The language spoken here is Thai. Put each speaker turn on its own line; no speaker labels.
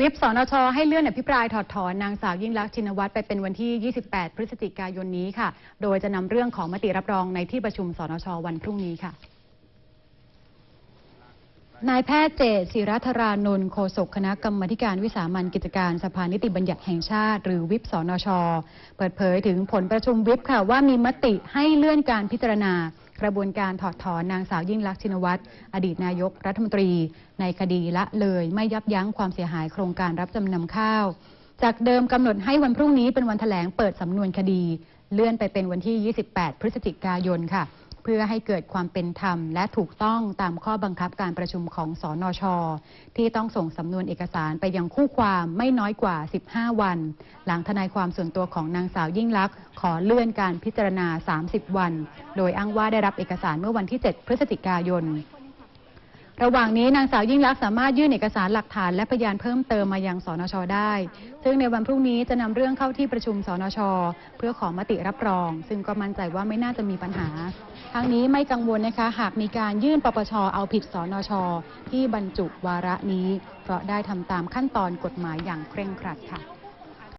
วิปสนชให้เลื่อนอภิปรายถอดถอนนางสาวยิ่งลักษณ์ชินวัตรไปเป็นวันที่ 28 พฤศจิกายนนี้ค่ะ โดยจะนำเรื่องของมติรับรองในที่ประชุมสนชวันพรุ่งนี้ค่ะ นายแพทย์เจตศิรัธรานนท์โฆษกคณะกรรมการวิสามันกิจการสภานิติบัญญัติแห่งชาติ หรือวิปสนช เปิดเผยถึงผลประชุมวิปค่ะว่ามีมติให้เลื่อนการพิจารณา กระบวนการถอดถอนนางสาวยิ่งลักษณ์ชินวัตรอดีตนายกรัฐมนตรี ในคดีละเลยไม่ยับยั้งความเสียหายโครงการรับจำนำข้าว จากเดิมกำหนดให้วันพรุ่งนี้เป็นวันแถลงเปิดสำนวนคดี เลื่อนไปเป็นวันที่ 28 พฤศจิกายนค่ะ เพื่อให้เกิดความเป็นธรรม และถูกต้องตามข้อบังคับการประชุมของสอนชที่ต้องส่งสำนวนเอกสารไปยังคู่ความไม่น้อยกว่า 15 วัน หลังทนายความส่วนตัวของนางสาวยิ่งลักษณ์ขอเลื่อนการพิจารณา 30 วัน โดยอ้างว่าได้รับเอกสารเมื่อวันที่ 7 พฤศจิกายน ระหว่างนี้นางสาวยิ่งลักษณ์สามารถยื่นเอกสารหลักฐานและพยานเพิ่มเติมมายังสนชได้ ซึ่งในวันพรุ่งนี้จะนำเรื่องเข้าที่ประชุมสนช เพื่อขอมติรับรอง ซึ่งก็มั่นใจว่าไม่น่าจะมีปัญหาทั้งนี้ไม่กังวลนะคะ หากมีการยื่นปปชเอาผิดสนช ที่บรรจุวาระนี้ เพราะได้ทำตามขั้นตอนกฎหมายอย่างเคร่งครัดค่ะ